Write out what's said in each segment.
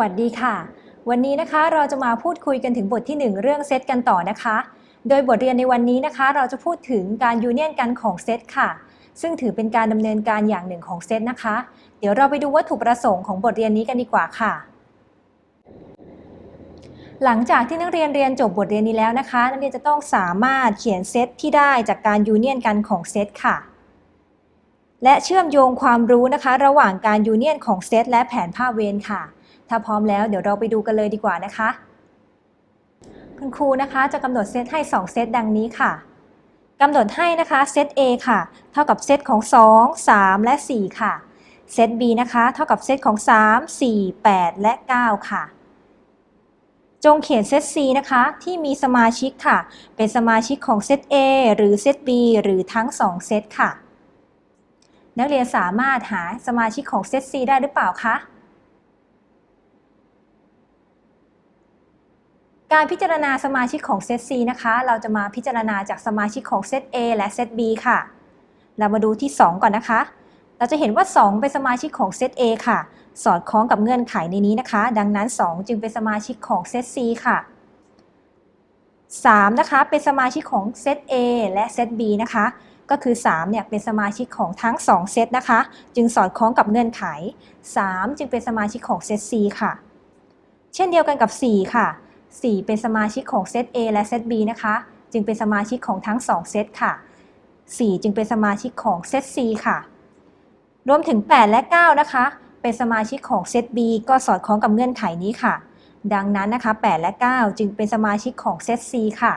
สวัสดีค่ะ วันนี้นะคะเราจะมาพูดคุยกันถึงบทที่ 1 เรื่องเซตกันต่อนะคะ โดยบทเรียนในวันนี้นะคะ เราจะพูดถึงการยูเนียนกันของเซตค่ะ ซึ่งถือเป็นการดำเนินการอย่างหนึ่งของเซตนะคะ เดี๋ยวเราไปดูวัตถุประสงค์ของบทเรียนนี้กันดีกว่าค่ะ หลังจากที่นักเรียนเรียนจบบทเรียนนี้แล้วนะคะ นักเรียนจะต้องสามารถเขียนเซตที่ได้จากการยูเนียนกันของเซตค่ะและเชื่อมโยงความรู้นะคะ ระหว่างการยูเนียนของเซตและแผนภาพเวรค่ะ ถ้าพร้อมแล้วเดี๋ยวเราไปดูกันเลยดีกว่านะคะ คุณครูนะคะจะกำหนดเซตให้ 2 เซตดังนี้ค่ะกำหนดให้นะคะเซต A ค่ะ เท่ากับเซตของ 2 3 และ 4 ค่ะ เซต B นะคะ เท่ากับเซตของ 3 4 8 และ 9 ค่ะ จงเขียนเซต C นะคะ ที่มีสมาชิกค่ะ เป็นสมาชิกของเซต A หรือเซต B หรือทั้ง 2 เซตค่ะ นักเรียนสามารถหาสมาชิกของเซต C ได้หรือเปล่าคะ การพิจารณาสมาชิกของเซต C นะคะ เราจะมาพิจารณาจากสมาชิกของเซต A และเซต B ค่ะ เรามาดูที่ 2 ก่อนนะคะ เราจะเห็นว่า 2 เป็นสมาชิกของเซต A ค่ะ สอดคล้องกับเงื่อนไขในนี้นะคะ ดังนั้น 2 จึงเป็นสมาชิกของเซต C ค่ะ 3 นะคะเป็นสมาชิกของเซต A และเซต B นะคะ ก็คือ3เนี่ยเป็นสมาชิกของทั้ง 2 เซตนะคะ จึงสอดคล้องกับเงื่อนไข 3 จึงเป็นสมาชิกของเซต C ค่ะ เช่นเดียวกันกับ 4 ค่ะ 4 เป็นสมาชิกของเซต A และเซต B นะคะ จึงเป็นสมาชิกของทั้ง 2 เซตค่ะ 4 จึงเป็นสมาชิกของเซต C ค่ะ รวมถึง 8 และ 9 นะคะ เป็นสมาชิกของเซต B ก็สอดคล้องกับเงื่อนไขนี้ค่ะ ดังนั้นนะคะ 8 และ 9 จึงเป็นสมาชิกของเซต C ค่ะ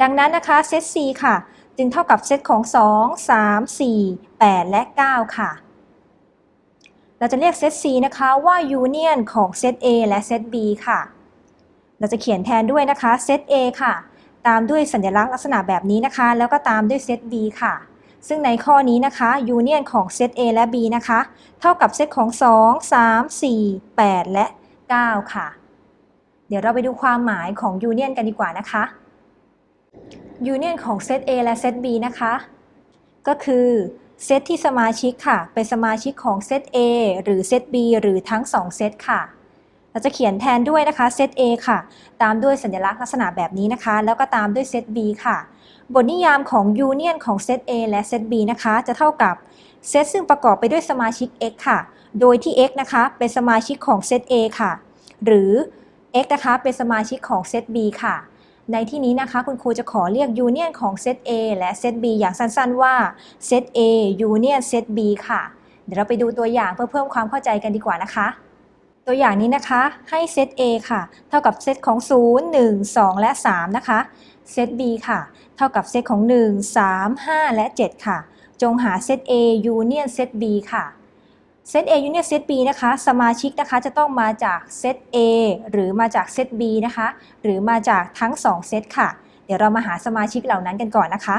ดังนั้นนะคะเซต C ค่ะ จึงเท่ากับเซตของ 2 3 4 8 และ 9 ค่ะเราจะเรียกเซต C นะคะว่ายูเนียนของเซต A และเซต B ค่ะ เราจะเขียนแทนด้วยนะคะเซต A ค่ะ ตามด้วยสัญลักษณ์ลักษณะแบบนี้นะคะ แล้วก็ตามด้วยเซต B ค่ะ ซึ่งในข้อนี้นะคะยูเนียนของเซต A และ B นะคะ เท่ากับเซตของ 2 3 4 8 และ 9 ค่ะ เดี๋ยวเราไปดูความหมายของยูเนียนกันดีกว่านะคะยูเนียนของเซต A และเซต B นะคะ ก็คือเซตที่สมาชิกค่ะ เป็นสมาชิกของเซต A หรือเซต B หรือทั้ง 2 เซตค่ะ เราจะเขียนแทนด้วยนะคะเซต A ค่ะ ตามด้วยสัญลักษณ์ลักษณะแบบนี้นะคะ แล้วก็ตามด้วยเซต B ค่ะ บทนิยามของยูเนียนของเซต A และเซต B นะคะ จะเท่ากับเซตซึ่งประกอบไปด้วยสมาชิก x ค่ะ โดยที่ x นะคะ เป็นสมาชิกของเซต A ค่ะ หรือ x นะคะ เป็นสมาชิกของเซต B ค่ะ ในที่นี้นะคะ คุณครูจะขอเรียกยูเนียนของเซต A และเซต B อย่างสั้นๆว่าเซต A ยูเนียนเซต B ค่ะ เดี๋ยวเราไปดูตัวอย่างเพื่อเพิ่มความเข้าใจกันดีกว่านะคะ ตัวอย่างนี้นะคะให้เซต A ค่ะ เท่ากับเซตของ 0 1 2 และ 3 นะคะ เซต B ค่ะ เท่ากับเซตของ 1 3 5 และ 7 ค่ะ จงหาเซต A ยูเนียนเซต B ค่ะ เซต A ยูเนียนเซต B นะคะ สมาชิกนะคะจะต้องมาจากเซต A หรือมาจากเซต B นะคะ หรือมาจากทั้ง 2 เซตค่ะ เดี๋ยวเรามาหาสมาชิกเหล่านั้นกันก่อนนะคะ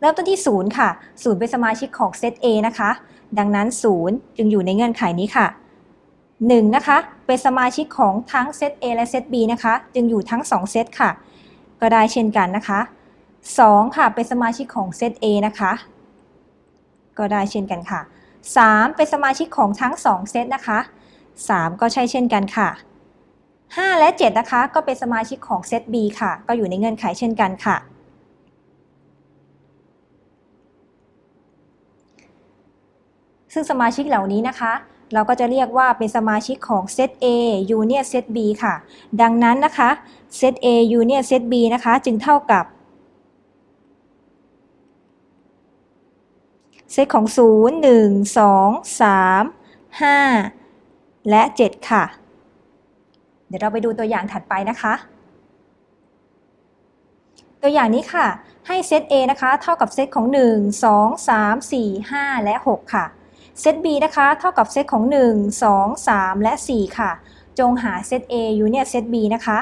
เริ่มต้นที่ 0 ค่ะ 0 เป็นสมาชิกของเซต A นะคะ ดังนั้น 0 จึงอยู่ในเงื่อนไขนี้ค่ะ 1 นะคะ เป็นสมาชิกของทั้งเซต A และเซต B นะคะ จึงอยู่ทั้ง 2 เซตค่ะ ก็ได้เช่นกันนะคะ 2 ค่ะ เป็นสมาชิกของเซต A นะคะ ก็ได้เช่นกันค่ะ 3 เป็นสมาชิกของทั้ง 2 เซตนะคะ 3 ก็ใช่เช่นกันค่ะ 5 และ 7 นะคะ ก็เป็นสมาชิกของเซต B ค่ะ ก็อยู่ในเงื่อนไขเช่นกันค่ะซึ่งสมาชิกเหล่านี้นะคะ เราก็จะเรียกว่าเป็นสมาชิกของเซต A ยูเนียนเซต B ค่ะ ดังนั้นนะคะเซต A ยูเนียนเซต B นะคะจึงเท่ากับเซตของ 0 1 2 3 5 และ 7 ค่ะ เดี๋ยวเราไปดูตัวอย่างถัดไปนะคะ ตัวอย่างนี้ค่ะ ให้เซต A นะคะ เท่ากับเซตของ 1 2 3 4 5 และ 6 ค่ะ เซต B นะคะ เท่ากับเซตของ 1 2 3 และ 4 ค่ะ จงหาเซต A ยูเนียเซต B นะคะ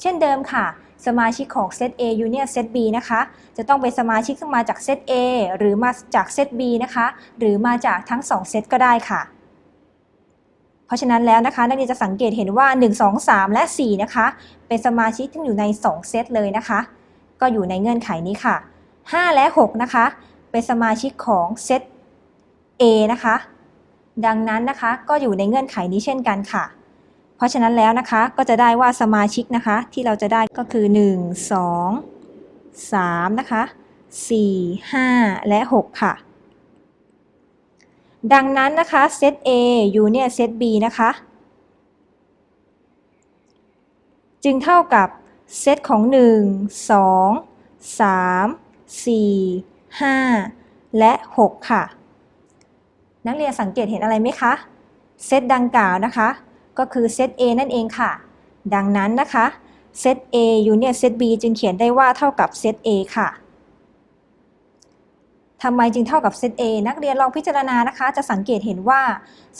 เช่นเดิมค่ะ สมาชิกของเซต A ยูเนียเซต B นะคะ จะต้องเป็นสมาชิกซึ่งมาจากเซต A หรือมาจากเซต B นะคะ หรือมาจากทั้ง 2 เซตก็ได้ค่ะ เพราะฉะนั้นแล้วนะคะนักเรียนจะสังเกตเห็นว่า 1 2 3 และ 4 นะคะ เป็นสมาชิกที่อยู่ใน 2 เซตเลยนะคะ ก็อยู่ในเงื่อนไขนี้ค่ะ 5 และ 6 นะคะ เป็นสมาชิกของเซต A นะคะ ดังนั้นนะคะก็อยู่ในเงื่อนไขนี้เช่นกันค่ะ เพราะฉะนั้นแล้วนะคะก็จะได้ว่าสมาชิกนะคะ ที่เราจะได้ก็คือ 1 2 3 นะคะ 4 5 และ 6 ค่ะ ดังนั้นนะคะเซต A อยู่เนี่ยเซต B นะคะ จึงเท่ากับเซตของ 1 2 3 4 5 และ 6 ค่ะ นักเรียนสังเกตเห็นอะไรไหมคะ เซตดังกล่าวนะคะ ก็คือเซต A นั่นเองค่ะ ดังนั้นนะคะเซต A ยูเนี่ยเซต B จึงเขียนได้ว่าเท่ากับเซต A ค่ะทำไมจึงเท่ากับเซต A นักเรียนลองพิจารณานะคะ จะสังเกตเห็นว่า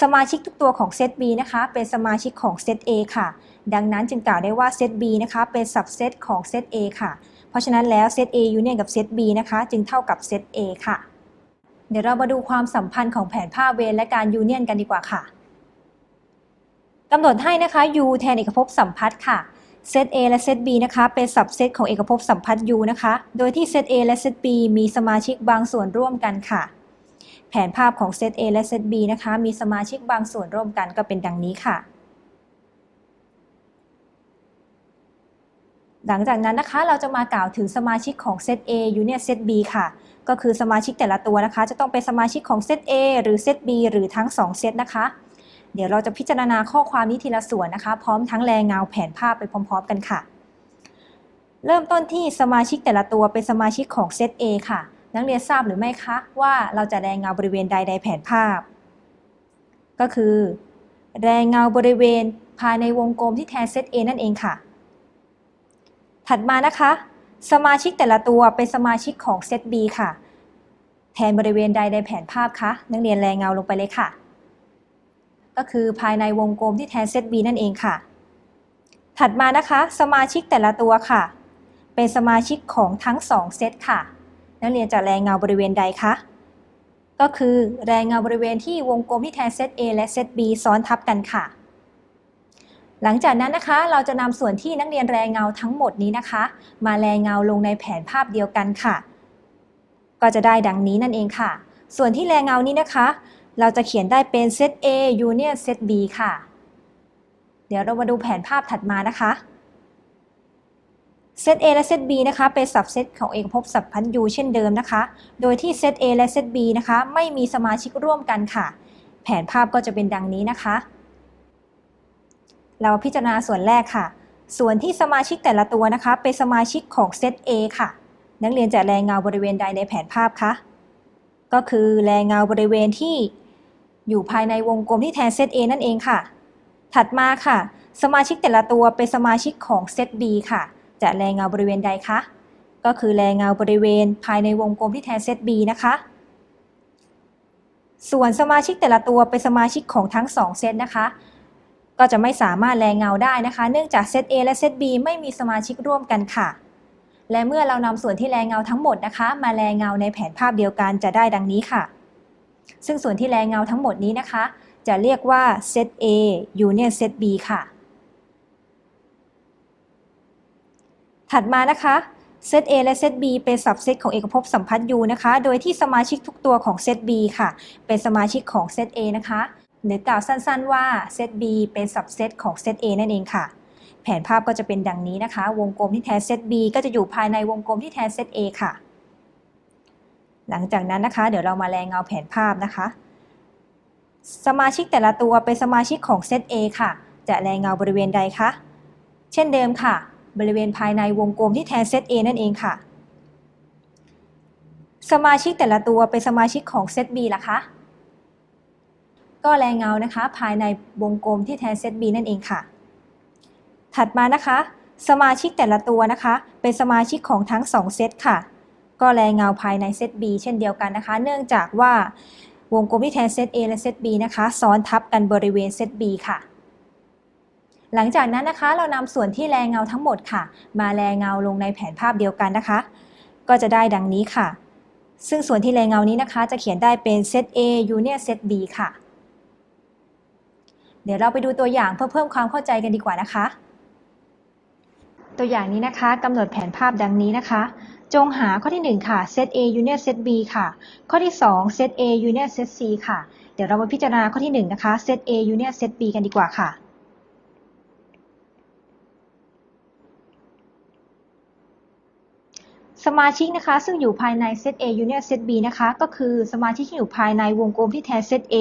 สมาชิกทุกตัวของเซต B นะคะ เป็นสมาชิกของเซต A ค่ะ ดังนั้นจึงกล่าวได้ว่าเซต B นะคะเป็นสับเซตของเซต A ค่ะ เพราะฉะนั้นแล้วเซต A ยูเนี่ยกับเซต B นะคะ จึงเท่ากับเซต A ค่ะ เดี๋ยวเรามาดูความสัมพันธ์ของแผนภาพเวรและการยูเนียนกันดีกว่าค่ะกำหนดให้นะคะ U แทนเอกภพสัมพัทธ์ค่ะเซต A และเซต B นะคะ เป็นสับเซตของเอกภพสัมพัทธ์ U นะคะ โดยที่เซต A และเซต B มีสมาชิกบางส่วนร่วมกันค่ะ แผนภาพของเซต A และเซต B นะคะ มีสมาชิกบางส่วนร่วมกันก็เป็นดังนี้ค่ะ หลังจากนั้นนะคะเราจะมากล่าวถึงสมาชิกของเซต A ยูเนียนเซต B ค่ะ ก็คือสมาชิกแต่ละตัวนะคะ จะต้องเป็นสมาชิกของเซต A หรือเซต B หรือทั้ง2เซตนะคะ เดี๋ยวเราจะพิจารณาข้อความนี้ทีละส่วนนะคะ พร้อมทั้งแรงเงาแผนภาพไปพร้อม ๆ กันค่ะ เริ่มต้นที่สมาชิกแต่ละตัวเป็นสมาชิกของเซต A ค่ะ นักเรียนทราบหรือไม่คะว่าเราจะแรงเงาบริเวณใดในแผนภาพ ก็คือ แรงเงาบริเวณภายในวงกลมที่แทนเซต A นั่นเองค่ะ ถัดมานะคะ สมาชิกแต่ละตัวเป็นสมาชิกของเซต B ค่ะ แทนบริเวณใดในแผนภาพคะนักเรียนแรงเงาลงไปเลยค่ะ ก็คือภายในวงกลมที่แทนเซต B นั่นเองค่ะ ถัดมานะคะ สมาชิกแต่ละตัวค่ะ เป็นสมาชิกของทั้ง2เซตค่ะ นักเรียนจะแรงเงาบริเวณใดคะก็คือแรงเงาบริเวณที่วงกลมที่แทนเซต A และเซต B ซ้อนทับกันค่ะ หลังจากนั้นนะคะเราจะนำส่วนที่นักเรียนแรงเงาทั้งหมดนี้นะคะ มาแรงเงาลงในแผนภาพเดียวกันค่ะ ก็จะได้ดังนี้นั่นเองค่ะ ส่วนที่แรงเงานี้นะคะ เราจะเขียนได้เป็นเซต A union เซต B ค่ะ เดี๋ยวเรามาดูแผนภาพถัดมานะคะเซต A และเซต B นะคะเป็นสับเซตของเอกภพสับพันธ์ U เช่นเดิมนะคะ โดยที่เซต A และเซต B นะคะ ไม่มีสมาชิกร่วมกันค่ะ แผนภาพก็จะเป็นดังนี้นะคะ เราพิจารณาส่วนแรกค่ะ ส่วนที่สมาชิกแต่ละตัวนะคะ เป็นสมาชิกของเซต A ค่ะ นักเรียนจะแรงเงาบริเวณใดในแผนภาพคะก็คือแรงเงาบริเวณที่อยู่ภายในวงกลมที่แทนเซต A นั่นเองค่ะ ถัดมาค่ะ สมาชิกแต่ละตัวเป็นสมาชิกของเซต B ค่ะ จะแรงเงาบริเวณใดคะก็คือแรงเงาบริเวณภายในวงกลมที่แทนเซต B นะคะ ส่วนสมาชิกแต่ละตัวเป็นสมาชิกของทั้ง 2 เซตนะคะ ก็จะไม่สามารถแรงเงาได้นะคะ เนื่องจากเซต A และเซต B ไม่มีสมาชิกร่วมกันค่ะ และเมื่อเรานำส่วนที่แรงเงาทั้งหมดนะคะ มาแรงเงาในแผนภาพเดียวกันจะได้ดังนี้ค่ะ ซึ่งส่วนที่แรงเงาทั้งหมดนี้นะคะ จะเรียกว่าเซต A union เซต B ค่ะ ถัดมานะคะเซต A และเซต B เป็นสับเซตของเอกภพสัมพัทธ์ U นะคะ โดยที่สมาชิกทุกตัวของเซต B ค่ะ เป็นสมาชิกของเซต A นะคะ หรือกล่าวสั้นๆว่าเซต B เป็นสับเซตของเซต A นั่นเองค่ะ แผนภาพก็จะเป็นดังนี้นะคะ วงกลมที่แทนเซต B ก็จะอยู่ภายในวงกลมที่แทนเซต A ค่ะ หลังจากนั้นนะคะ เดี๋ยวเรามาแรงเงาแผนภาพนะคะ สมาชิกแต่ละตัวเป็นสมาชิกของเซต A ค่ะ จะแรงเงาบริเวณใดคะ เช่นเดิมค่ะ บริเวณภายในวงกลมที่แทนเซต A นั่นเองค่ะ สมาชิกแต่ละตัวเป็นสมาชิกของเซต B ล่ะคะ ก็แรงเงานะคะ ภายในวงกลมที่แทนเซต B นั่นเองค่ะ ถัดมานะคะ สมาชิกแต่ละตัวนะคะ เป็นสมาชิกของทั้ง 2 เซตค่ะ ก็แรงเงาภายในเซต B เช่นเดียวกันนะคะ เนื่องจากว่าวงกลมที่แทนเซต A และเซต B นะคะซ้อนทับกันบริเวณเซต B ค่ะ หลังจากนั้นนะคะ เรานำส่วนที่แรงเงาทั้งหมดค่ะ มาแรงเงาลงในแผนภาพเดียวกันนะคะ ก็จะได้ดังนี้ค่ะ ซึ่งส่วนที่แรงเงานี้นะคะ จะเขียนได้เป็นเซต A union เซต B ค่ะ เดี๋ยวเราไปดูตัวอย่างเพื่อเพิ่มความเข้าใจกันดีกว่านะคะ ตัวอย่างนี้นะคะกำหนดแผนภาพดังนี้นะคะ จงหาข้อที่ 1 ค่ะเซต A union เซต B ค่ะ ข้อที่2เซต A union เซต C ค่ะ เดี๋ยวเรามาพิจารณาข้อที่ 1 นะคะเซต A union เซต B กันดีกว่าค่ะ มาชิกนะคะซึ่งอยู่ภายในเซต A union เซต B นะคะ ก็คือสมาชิกที่อยู่ภายในวงกลมที่แทนเซต A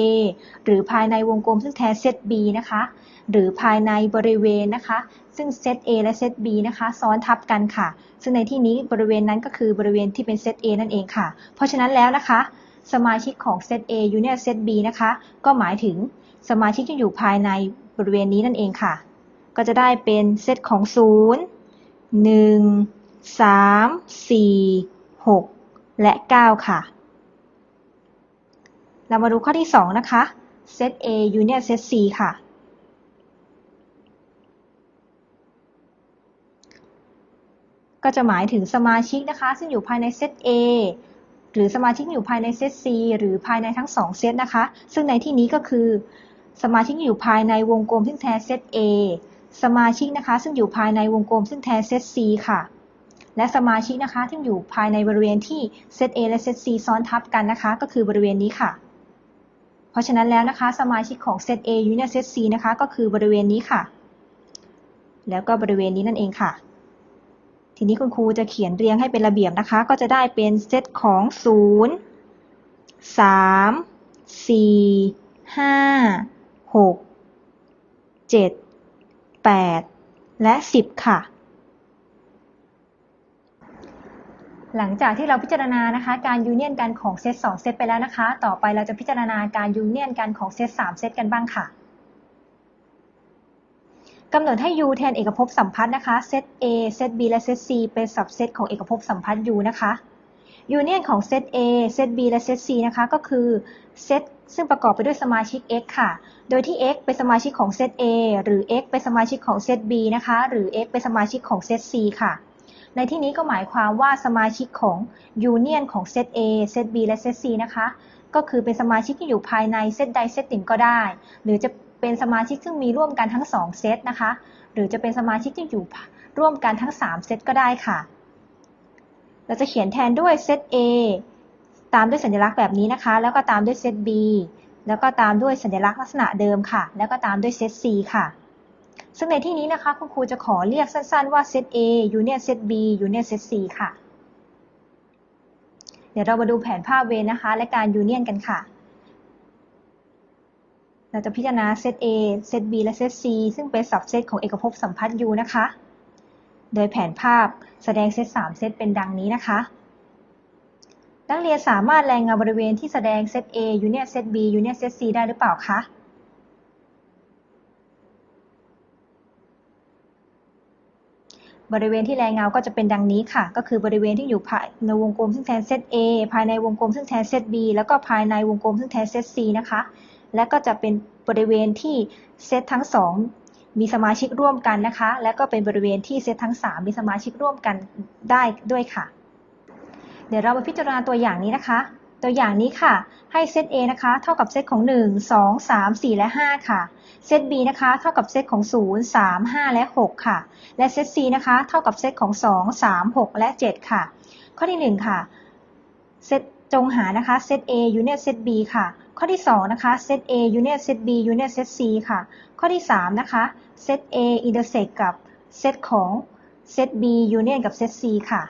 หรือภายในวงกลมซึ่งแทนเซต B นะคะ หรือภายในบริเวณนะคะ ซึ่งเซต A และเซต B นะคะ ซ้อนทับกันค่ะ ซึ่งในที่นี้บริเวณนั้นก็คือบริเวณที่เป็นเซต A นั่นเองค่ะ เพราะฉะนั้นแล้วนะคะ สมาชิกของเซต A union เซต B นะคะ ก็หมายถึงสมาชิกที่อยู่ภายในบริเวณนี้นั่นเองค่ะ ก็จะได้เป็นเซตของ 0 1 3 4 6และ9ค่ะ เรามาดูข้อที่2นะคะเซต A union เซต C ค่ะ ก็จะหมายถึงสมาชิกนะคะ ซึ่งอยู่ภายในเซต A หรือสมาชิกอยู่ภายในเซต C หรือภายในทั้ง 2 เซตนะคะ ซึ่งในที่นี้ก็คือ สมาชิกอยู่ภายในวงกลมซึ่งแทนเซต A สมาชิกนะคะ ซึ่งอยู่ภายในวงกลมซึ่งแทนเซต C ค่ะ และสมาชิกนะคะ ที่อยู่ภายในบริเวณที่เซต A และเซต C ซ้อนทับกันนะคะ ก็คือบริเวณนี้ค่ะ เพราะฉะนั้นแล้วนะคะ สมาชิกของเซต A union เซต C นะคะ ก็คือบริเวณนี้ค่ะ แล้วก็บริเวณนี้นั่นเองค่ะทีนี้คุณครูจะเขียนเรียงให้เป็นระเบียบนะคะ ก็จะได้เป็นเซตของ 0 3 4 5 6 7 8 และ 10 ค่ะ หลังจากที่เราพิจารณานะคะการยูเนียนกันของเซต2เซตไปแล้วนะคะ ต่อไปเราจะพิจารณาการยูเนียนกันของเซต3เซตกันบ้างค่ะกำหนดให้ U แทนเอกภพสัมพัทธ์นะคะเซต A เซต B และเซต C เป็นสับเซตของเอกภพสัมพัทธ์ U นะคะยูเนียนของเซต A เซต B และเซต C นะคะก็คือเซตซึ่งประกอบไปด้วยสมาชิก x ค่ะ โดยที่ x เป็นสมาชิกของเซต A หรือ x เป็นสมาชิกของเซต B นะคะ หรือ x เป็นสมาชิกของเซต C ค่ะ ในที่นี้ก็หมายความว่าสมาชิกของยูเนียนของเซต A เซต B และเซต C นะคะ ก็คือเป็นสมาชิกที่อยู่ภายในเซตใดเซตหนึ่งก็ได้ หรือจะเป็นสมาชิกซึ่งมีร่วมกันทั้ง 2 เซตนะคะ หรือจะเป็นสมาชิกที่อยู่ร่วมกันทั้ง 3 เซตก็ได้ค่ะ เราจะเขียนแทนด้วยเซต A ตามด้วยสัญลักษณ์แบบนี้นะคะ แล้วก็ตามด้วยเซต B แล้วก็ตามด้วยสัญลักษณ์ลักษณะเดิมค่ะ แล้วก็ตามด้วยเซต C ค่ะ ซึ่งในที่นี้นะคะคุณครูจะขอเรียกสั้นๆว่าเซต A union เซต B union เซต C ค่ะ เดี๋ยวเรามาดูแผนภาพเวนะคะ และการยูเนียนกันค่ะ เราจะพิจารณาเซต A เซต B และเซต C ซึ่งเป็นสับเซตของเอกภพสัมพัทธ์ U นะคะ โดยแผนภาพแสดงเซต3เซตเป็นดังนี้นะคะนักเรียนสามารถแรงเงาบริเวณที่แสดงเซต A union เซต B union เซต C ได้หรือเปล่าคะ บริเวณที่แรงเงาก็จะเป็นดังนี้ค่ะ ก็คือบริเวณที่อยู่ภายในวงกลมซึ่งแทนเซต A ภายในวงกลมซึ่งแทนเซต B แล้วก็ภายในวงกลมซึ่งแทนเซต C นะคะ และก็จะเป็นบริเวณที่เซตทั้ง 2 มีสมาชิกร่วมกันนะคะ และก็เป็นบริเวณที่เซตทั้ง 3 มีสมาชิกร่วมกันได้ด้วยค่ะ เดี๋ยวเรามาพิจารณาตัวอย่างนี้นะคะ ตัวอย่างนี้ค่ะ ให้เซต A นะคะ เท่ากับเซตของ 1 2 3 4 และ 5 ค่ะ เซต B นะคะ เท่ากับเซตของ 0 3 5 และ 6 ค่ะ และเซต C นะคะ เท่ากับเซตของ 2 3 6 และ 7 ค่ะ ข้อที่ 1 ค่ะ เซตจงหานะคะ เซต A union เซต B ค่ะ ข้อที่ 2 นะคะ เซต A union เซต B union เซต C ค่ะ ข้อที่ 3 นะคะ เซต A intersect กับเซตของเซต B union กับเซต C ค่ะ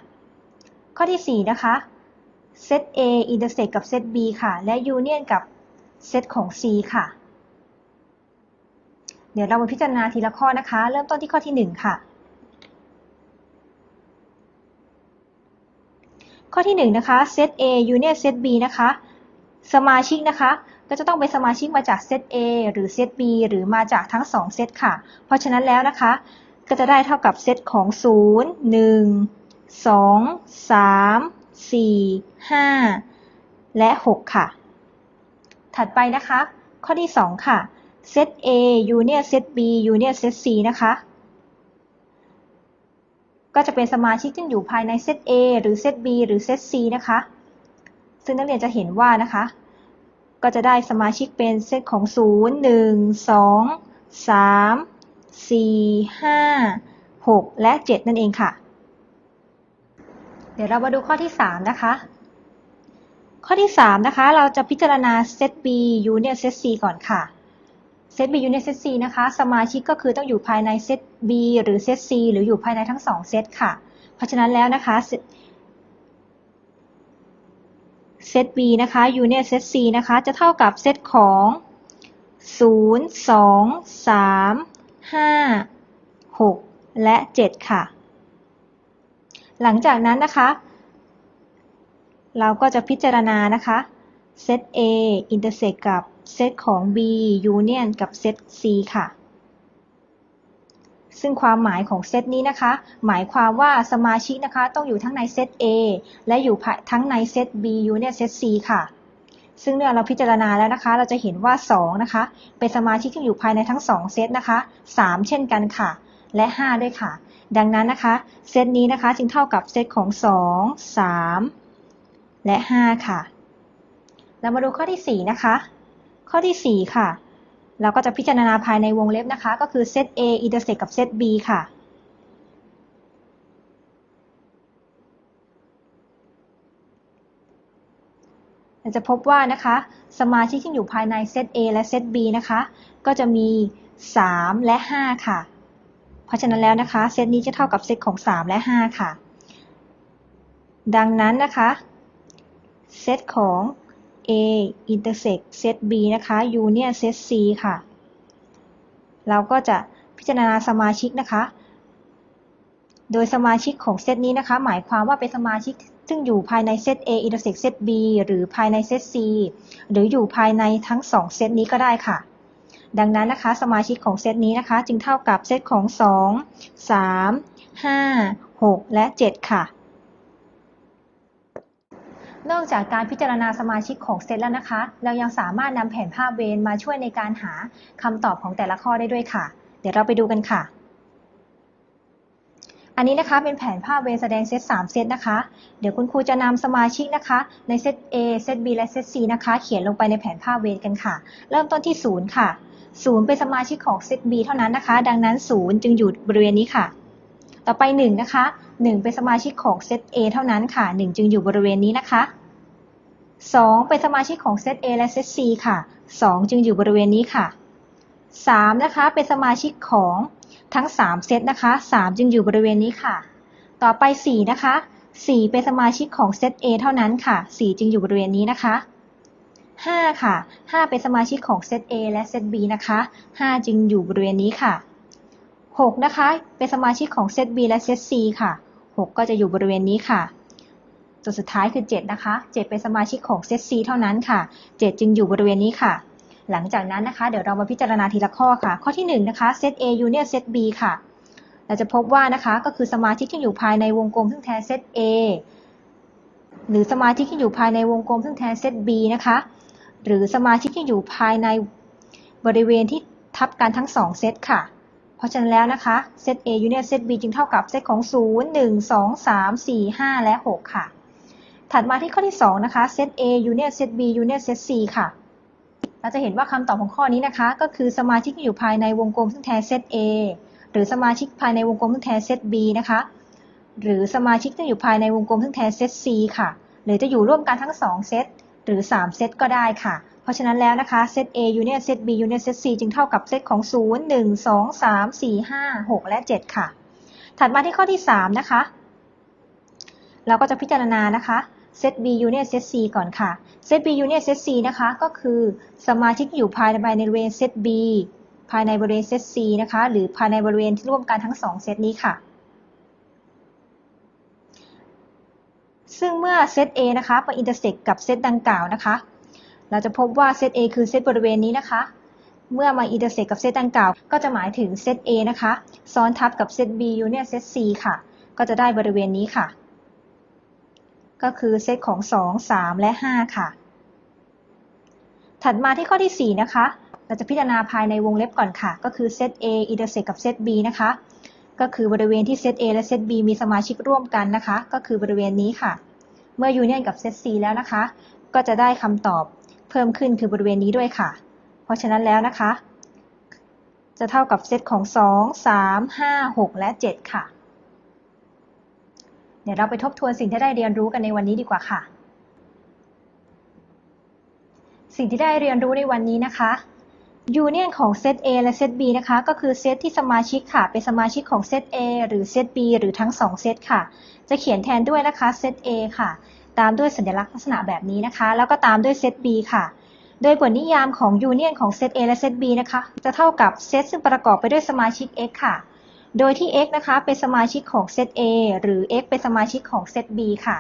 ข้อที่ 4 นะคะ เซต A intersect กับเซต B ค่ะ และ union กับเซตของ C ค่ะ เดี๋ยวเรามาพิจารณาทีละข้อนะคะ เริ่มต้นที่ข้อที่ 1 ค่ะ ข้อที่ 1 นะคะเซต A union เซต B นะคะ สมาชิกนะคะก็จะต้องเป็นสมาชิกมาจากเซต A หรือเซต B หรือมาจากทั้ง 2 เซตค่ะ เพราะฉะนั้นแล้วนะคะ ก็จะได้เท่ากับเซตของ 0 1 2 3 4 5 และ 6 ค่ะ ถัดไปนะคะ ข้อที่ 2 ค่ะเซต A union เซต B union เซต C นะคะ ก็จะเป็นสมาชิกที่อยู่ภายในเซต A หรือเซต B หรือเซต C นะคะ ซึ่งนักเรียนจะเห็นว่านะคะ ก็จะได้สมาชิกเป็นเซตของ 0 1 2 3 4 5 6 และ 7 นั่นเองค่ะ ดี๋ยวเรามาดูข้อที่ 3 นะคะ ข้อที่ 3 นะคะ เราจะพิจารณาเซต B union เซต C ก่อนค่ะเซต B union เซต C นะคะ สมาชิกก็คือต้องอยู่ภายในเซต B หรือเซต C หรืออยู่ภายในทั้ง 2 เซตค่ะ เพราะฉะนั้นแล้วนะคะเซต B นะคะ union เซต C นะคะ จะเท่ากับเซตของ 0 2 3 5 6 และ 7 ค่ะ หลังจากนั้นนะคะ เราก็จะพิจารณานะคะเซต A intersect กับเซตของ B union กับเซต C ค่ะ ซึ่งความหมายของเซตนี้นะคะ หมายความว่าสมาชิกนะคะต้องอยู่ทั้งในเซต A และอยู่ทั้งในเซต B union เซต C ค่ะซึ่งเมื่อเราพิจารณาแล้วนะคะ เราจะเห็นว่า 2 นะคะ เป็นสมาชิกที่อยู่ภายในทั้ง 2 เซตนะคะ 3 เช่นกันค่ะ และ 5 ด้วยค่ะ ดังนั้นนะคะเซตนี้นะคะจึงเท่ากับเซตของ 2 3 และ 5 ค่ะ เรามาดูข้อที่ 4 นะคะ ข้อที่ 4 ค่ะ เราก็จะพิจารณาภายในวงเล็บนะคะ ก็คือเซต A intersect กับเซต B ค่ะเราจะพบว่านะคะ สมาชิกที่อยู่ภายในเซต A และเซต B นะคะ ก็จะมี 3 และ 5 ค่ะ เพราะฉะนั้นแล้วนะคะเซตนี้จะเท่ากับเซตของ 3 และ 5 ค่ะ ดังนั้นนะคะเซตของ A intersect เซต B นะคะ union เซต C ค่ะ เราก็จะพิจารณาสมาชิกนะคะ โดยสมาชิกของเซตนี้นะคะ หมายความว่าเป็นสมาชิกซึ่งอยู่ภายในเซต A intersect เซต B หรือภายในเซต C หรืออยู่ภายในทั้ง 2 เซตนี้ก็ได้ค่ะ ดังนั้นนะคะ สมาชิกของเซตนี้นะคะ จึงเท่ากับเซตของ 2 3 5 6 และ 7 ค่ะ นอกจากการพิจารณาสมาชิกของเซตแล้วนะคะ เรายังสามารถนำแผนภาพเวนมาช่วยในการหาคำตอบของแต่ละข้อได้ด้วยค่ะ เดี๋ยวเราไปดูกันค่ะอันนี้นะคะเป็นแผนภาพเวนแสดงเซต3เซตนะคะ เดี๋ยวคุณครูจะนำสมาชิกนะคะ ในเซต A เซต B และเซต C นะคะ เขียนลงไปในแผนภาพเวนกันค่ะ เริ่มต้นที่ 0 ค่ะ 0เป็นสมาชิกของเซต B เท่านั้นนะคะ ดังนั้น0จึงอยู่บริเวณนี้ค่ะ ต่อไป1นะคะ1 เป็นสมาชิกของเซต A เท่านั้นค่ะ 1 จึงอยู่บริเวณนี้นะคะ 2 เป็นสมาชิกของเซต A และเซต C ค่ะ 2 จึงอยู่บริเวณนี้ค่ะ 3 นะคะ เป็นสมาชิกของทั้ง 3 เซตนะคะ 3 จึงอยู่บริเวณนี้ค่ะ ต่อไป 4 นะคะ 4 เป็นสมาชิกของเซต A เท่านั้นค่ะ 4 จึงอยู่บริเวณนี้นะคะ 5 ค่ะ 5 เป็นสมาชิกของเซต A และเซต B นะคะ 5 จึงอยู่บริเวณนี้ค่ะ 6 นะคะ เป็นสมาชิกของเซต B และเซต C ค่ะ 6 ก็จะอยู่บริเวณนี้ค่ะ ตัวสุดท้ายคือ 7 นะคะ 7 เป็นสมาชิกของเซต C เท่านั้นค่ะ 7 จึงอยู่บริเวณนี้ค่ะ หลังจากนั้นนะคะ เดี๋ยวเรามาพิจารณาทีละข้อค่ะ ข้อที่ 1 นะคะ เซต A union เซต B ค่ะ เราจะพบว่านะคะ ก็คือสมาชิกที่อยู่ภายในวงกลมซึ่งแทนเซต A หรือสมาชิกที่อยู่ภายในวงกลมซึ่งแทนเซต B นะคะ หรือสมาชิกที่อยู่ภายในบริเวณที่ทับกันทั้ง 2 เซตค่ะ เพราะฉะนั้นแล้วนะคะเซต A union เซต B จึงเท่ากับเซตของ 0 1 2 3 4 5 และ 6 ค่ะ ถัดมาที่ข้อที่ 2 นะคะเซต A union เซต B union เซต C ค่ะ เราจะเห็นว่าคำตอบของข้อนี้นะคะ ก็คือสมาชิกที่อยู่ภายในวงกลมซึ่งแทนเซต A หรือสมาชิกภายในวงกลมซึ่งแทนเซต B นะคะ หรือสมาชิกที่อยู่ภายในวงกลมซึ่งแทนเซต C ค่ะ หรือจะอยู่ร่วมกันทั้ง 2 เซต รือ 3 เซตก็ได้ค่ะ เพราะฉะนั้นแล้วนะคะเซต A union เซต B union เซต C จึงเท่ากับเซตของ 0 1 2 3 4 5 6 และ 7 ค่ะ ถัดมาที่ข้อที่ 3 นะคะ เราก็จะพิจารณานะคะเซต B union เซต C ก่อนค่ะเซต B union เซต C นะคะ ก็คือสมาชิกอยู่ภายในบริเวณเซต B ภายในบริเวณเซต C นะคะ หรือภายในบริเวณที่ร่วมกันทั้ง 2 เซตนี้ค่ะ ซึ่งเมื่อเซต A นะคะไปอินเตอร์เซ็กกับเซตดังกล่าวนะคะ เราจะพบว่าเซต A คือเซตบริเวณนี้นะคะ เมื่อมาอินเตอร์เซ็กกับเซตดังกล่าว ก็จะหมายถึงเซต A นะคะ ซ้อนทับกับเซต B union เซต C ค่ะ ก็จะได้บริเวณนี้ค่ะ ก็คือเซตของ 2 3 และ 5 ค่ะ ถัดมาที่ข้อที่ 4 นะคะเราจะพิจารณาภายในวงเล็บก่อนค่ะ ก็คือเซต A intersect กับเซต B นะคะ ก็คือบริเวณที่เซต A และเซต B มีสมาชิกร่วมกันนะคะ ก็คือบริเวณนี้ค่ะ เมื่อยูเนียนกับเซต C แล้วนะคะ ก็จะได้คำตอบเพิ่มขึ้นคือบริเวณนี้ด้วยค่ะ เพราะฉะนั้นแล้วนะคะ จะเท่ากับเซตของ 2 3 5 6 และ 7 ค่ะ เดี๋ยวเราไปทบทวนสิ่งที่ได้เรียนรู้กันในวันนี้ดีกว่าค่ะ สิ่งที่ได้เรียนรู้ในวันนี้นะคะ ยูเนียนของเซต A และเซต B นะคะ ก็คือเซตที่สมาชิกค่ะ เป็นสมาชิกของเซต A หรือเซต B หรือทั้ง 2 เซตค่ะ จะเขียนแทนด้วยนะคะเซต A ค่ะ ตามด้วยสัญลักษณ์ลักษณะแบบนี้นะคะ แล้วก็ตามด้วยเซต B ค่ะ โดยบทนิยามของยูเนียนของเซต A และเซต B นะคะ จะเท่ากับเซตซึ่งประกอบไปด้วยสมาชิก x ค่ะ โดยที่ x นะคะเป็นสมาชิกของเซต A หรือ x เป็นสมาชิกของเซต B ค่ะ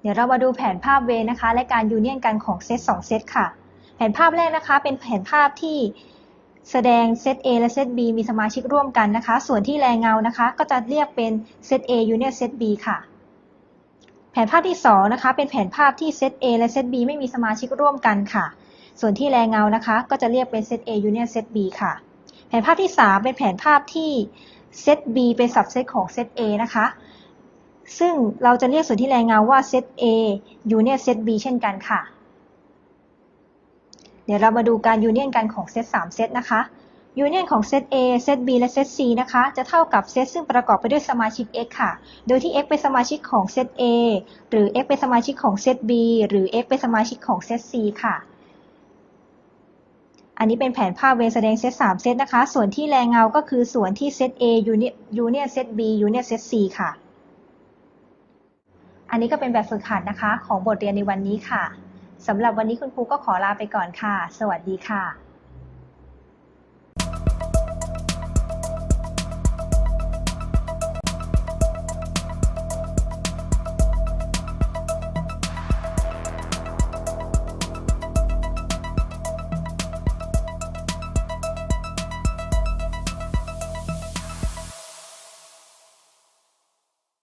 เดี๋ยวเรามาดูแผนภาพเวนะคะ และการยูเนียนกันของเซต2เซตค่ะ แผนภาพแรกนะคะ เป็นแผนภาพที่แสดงเซต A และเซต B มีสมาชิกร่วมกันนะคะ ส่วนที่แรงเงานะคะ ก็จะเรียกเป็นเซต A ยูเนียนเซต B ค่ะ แผนภาพที่2นะคะ เป็นแผนภาพที่เซต A และเซต B ไม่มีสมาชิกร่วมกันค่ะ ส่วนที่แรงเงานะคะ ก็จะเรียกเป็นเซต A ยูเนียนเซต B ค่ะ แผนภาพที่ 3 เป็นแผนภาพที่เซต B เป็นสับเซตของเซต A นะคะ ซึ่งเราจะเรียกส่วนที่แรงเงาว่าเซต A ยูเนียนเซต B เช่นกันค่ะ เดี๋ยวเรามาดูการยูเนียนกันของเซต3เซตนะคะยูเนียนของเซต A เซต B และเซต C นะคะ จะเท่ากับเซตซึ่งประกอบไปด้วยสมาชิก x ค่ะ โดยที่ x เป็นสมาชิกของเซต A หรือ x เป็นสมาชิกของเซต B หรือ x เป็นสมาชิกของเซต C ค่ะ อันนี้เป็นแผนภาพเวย์แสดงเซต3เซตนะคะ ส่วนที่แรงเงาก็คือส่วนที่เซต A ยูเนียนยูเนียนเซต B ยูเนียนเซต C ค่ะ อันนี้ก็เป็นแบบฝึกหัดนะคะของบทเรียนในวันนี้ค่ะ สำหรับวันนี้คุณครูก็ขอลาไปก่อนค่ะ สวัสดีค่ะ